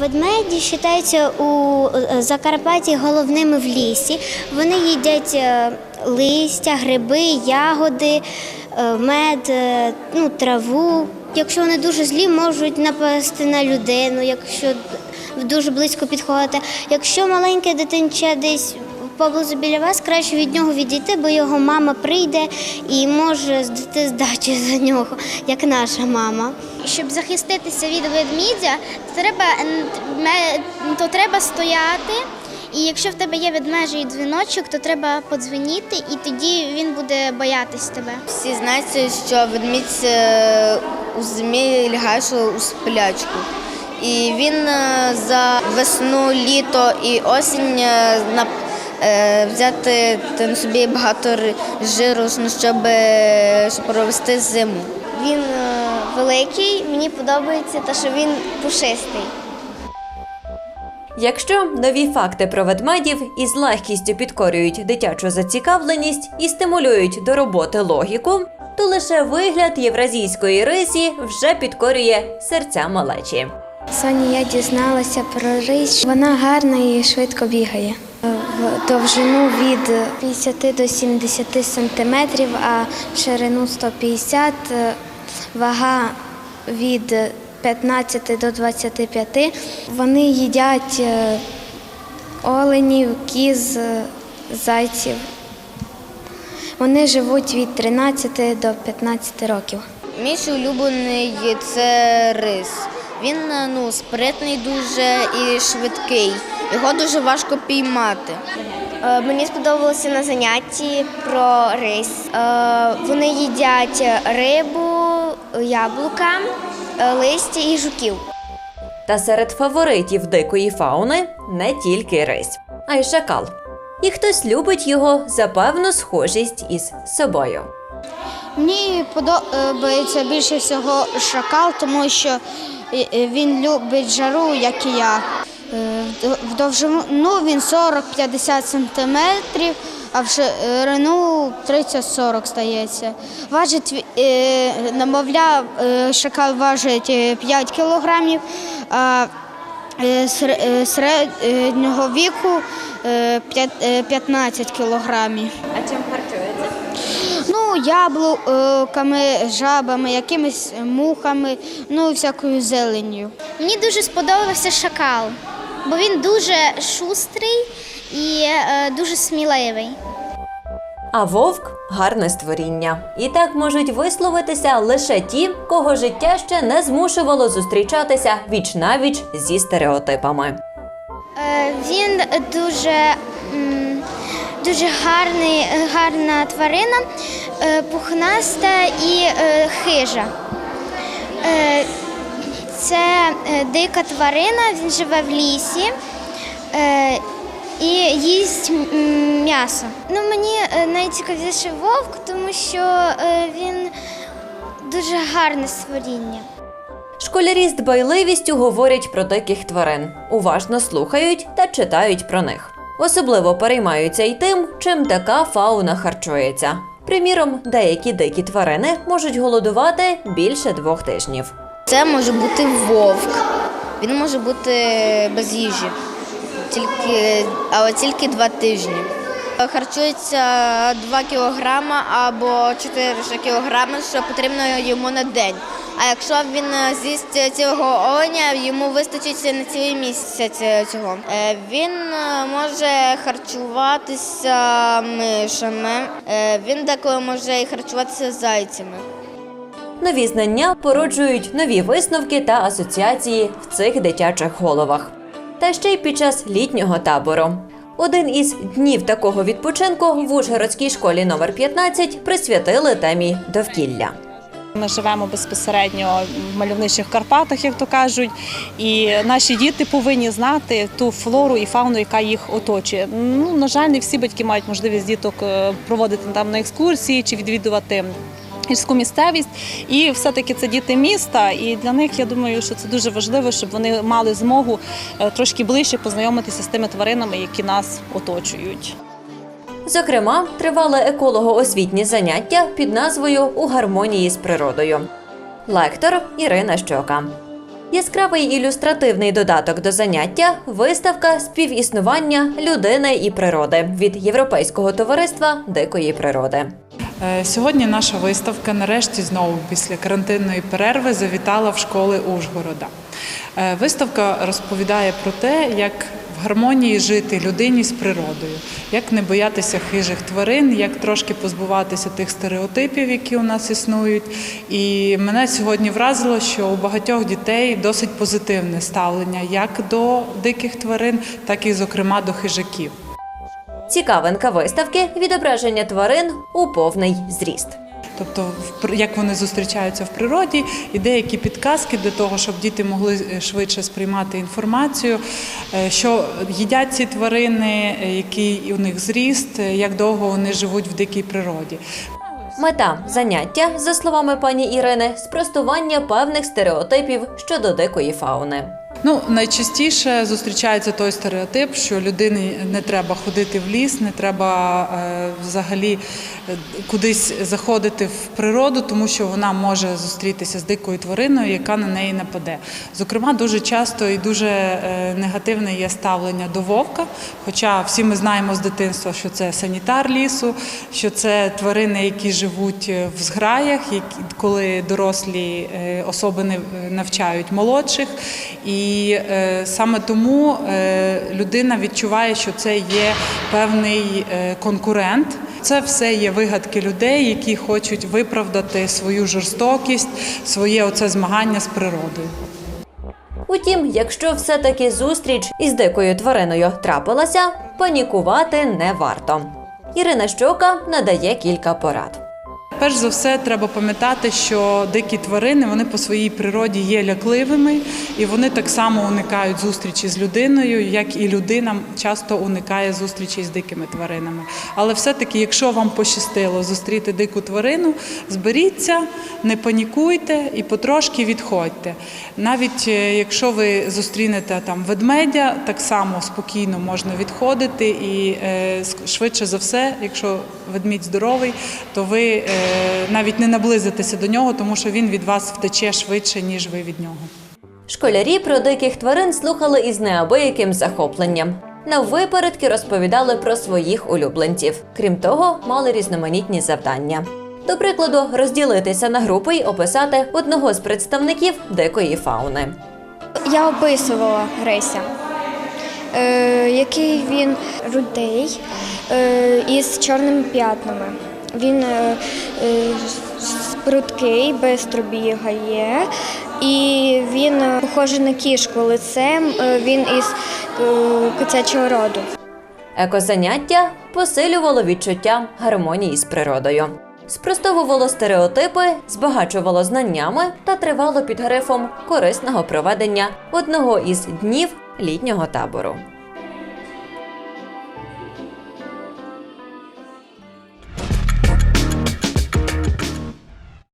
Ведмеді вважаються у е, Закарпатті головними в лісі. Вони їдять е, листя, гриби, ягоди, е, мед, ну, траву. Якщо вони дуже злі, можуть напасти на людину, якщо дуже близько підходити. Якщо маленьке дитинче десь поблизу біля вас, краще від нього відійти, бо його мама прийде і може здати здачу за нього, як наша мама. Щоб захиститися від ведмідя, то треба, то треба стояти. І якщо в тебе є ведмежий дзвіночок, то треба подзвоніти, і тоді він буде боятись тебе. Всі знають, що ведмідь е, у зимі лягає у сплячку. І він е, за весну, літо і осінь е, на- взяти там собі багато жиру, ну, щоб, е, провести зиму. Він великий, мені подобається, те, що він пушистий. Якщо нові факти про ведмедів із легкістю підкорюють дитячу зацікавленість і стимулюють до роботи логіку, то лише вигляд євразійської рисі вже підкорює серця малечі. Сьогодні я дізналася про рись. Вона гарна і швидко бігає. В довжину від 50 до 70 сантиметрів, а в ширину 150, е, вага від 15 до 25. Вони їдять е, оленів, кіз, зайців. Вони живуть від 13 до 15 років. Мій улюблений це рис. Він е, ну, спритний дуже і швидкий. Його дуже важко піймати. Е, Мені сподобалося на занятті про рис. Е, Вони їдять рибу, яблука, листя і жуків. Та серед фаворитів дикої фауни не тільки рись, а й шакал. І хтось любить його за певну схожість із собою. Мені подобається більше всього шакал, тому що він любить жару, як і я. Е, в довжину він 40-50 сантиметрів, а в ширину 30-40 стається. Важить, е, намовля, е, шакал важить е, 5 кілограмів, а сер- середнього віку е, п'ят- е, 15 кілограмів. А? Ну, яблуками, жабами, якимись мухами, ну, всякою зеленню. Мені дуже сподобався шакал, бо він дуже шустрий і е, дуже сміливий. А вовк гарне створіння. І так можуть висловитися лише ті, кого життя ще не змушувало зустрічатися віч навіч зі стереотипами. Е, Він дуже, дуже гарний, гарна тварина, е, пухнаста і е, хижа. Е, Це дика тварина, він живе в лісі і їсть м'ясо. Ну, мені найцікавіше вовк, тому що він дуже гарне створіння. Школярі з дбайливістю говорять про диких тварин, уважно слухають та читають про них. Особливо переймаються й тим, чим така фауна харчується. Приміром, деякі дикі тварини можуть голодувати більше двох тижнів. Це може бути вовк. Він може бути без їжі, тільки, але тільки два тижні. Харчується 2 кілограма або 4 кілограми, що потрібно йому на день. А якщо він е, з'їсть цілого оленя, йому вистачить на цілий місяць цього. Е, Він е, може харчуватися мишами, Е, він деколи може і харчуватися зайцями. Нові знання породжують нові висновки та асоціації в цих дитячих головах. Та ще й під час літнього табору. Один із днів такого відпочинку в Ужгородській школі номер 15 присвятили темі довкілля. Ми живемо безпосередньо в мальовничих Карпатах, як то кажуть, і наші діти повинні знати ту флору і фауну, яка їх оточує. Ну на жаль, не всі батьки мають можливість діток е, проводити там на екскурсії чи відвідувати. Гірську місцевість, і все-таки це діти міста. І для них я думаю, що це дуже важливо, щоб вони мали змогу е, трошки ближче познайомитися з тими тваринами, які нас оточують. Зокрема, тривали еколого-освітні заняття під назвою У гармонії з природою. Лектор Ірина Щока. Яскравий ілюстративний додаток до заняття виставка співіснування людини і природи від Європейського товариства дикої природи. Е, Сьогодні наша виставка нарешті знову після карантинної перерви завітала в школи Ужгорода. Е, Виставка розповідає про те, як в гармонії жити людині з природою, як не боятися хижих тварин, як трошки позбуватися тих стереотипів, які у нас існують. І мене сьогодні вразило, що у багатьох дітей досить позитивне ставлення як до диких тварин, так і, зокрема, до хижаків. Цікавинка виставки відображення тварин у повний зріст. Тобто, як вони зустрічаються в природі, і деякі підказки для того, щоб діти могли е, швидше сприймати інформацію, е, що їдять ці тварини, е, який у них зріст, як довго вони живуть в дикій природі. Мета заняття, за словами пані Ірини, спростування певних стереотипів щодо дикої фауни. Ну, найчастіше зустрічається той стереотип, що людині не треба ходити в ліс, не треба е, взагалі е, кудись заходити в природу, тому що вона може зустрітися з дикою твариною, яка на неї нападе. Зокрема, дуже часто і дуже е, негативне є ставлення до вовка. Хоча всі ми знаємо з дитинства, що це санітар лісу, що це тварини, які живуть е, в зграях, які коли дорослі е, особи не навчають молодших. І е, саме тому е, людина відчуває, що це є певний е, конкурент. Це все є вигадки людей, які хочуть виправдати свою жорстокість, своє оце змагання з природою. Утім, якщо все-таки зустріч із дикою твариною трапилася, панікувати не варто. Ірина Щока надає кілька порад. Перш за все, треба пам'ятати, що дикі тварини вони по своїй природі є лякливими, і вони так само уникають зустрічі з людиною, як і людина часто уникає зустрічі з дикими тваринами. Але все-таки, якщо вам пощастило зустріти дику тварину, зберіться, не панікуйте і потрошки відходьте. Навіть е, якщо ви зустрінете там ведмедя, так само спокійно можна відходити, і е, швидше за все, якщо ведмідь здоровий, то ви е, навіть не наблизитеся до нього, тому що він від вас втече швидше, ніж ви від нього. Школярі про диких тварин слухали із неабияким захопленням. Наввипередки розповідали про своїх улюбленців. Крім того, мали різноманітні завдання. До прикладу, розділитися на групи й описати одного з представників дикої фауни. Я описувала Грися, е, який він рудий е, із чорними п'ятнами. Він е, е, спруткий, бистро бігає, і він е, похожий на кішку лицем. Він із котячого роду. Екозаняття посилювало відчуття гармонії з природою, спростовувало стереотипи, збагачувало знаннями та тривало під грифом корисного проведення одного із днів літнього табору.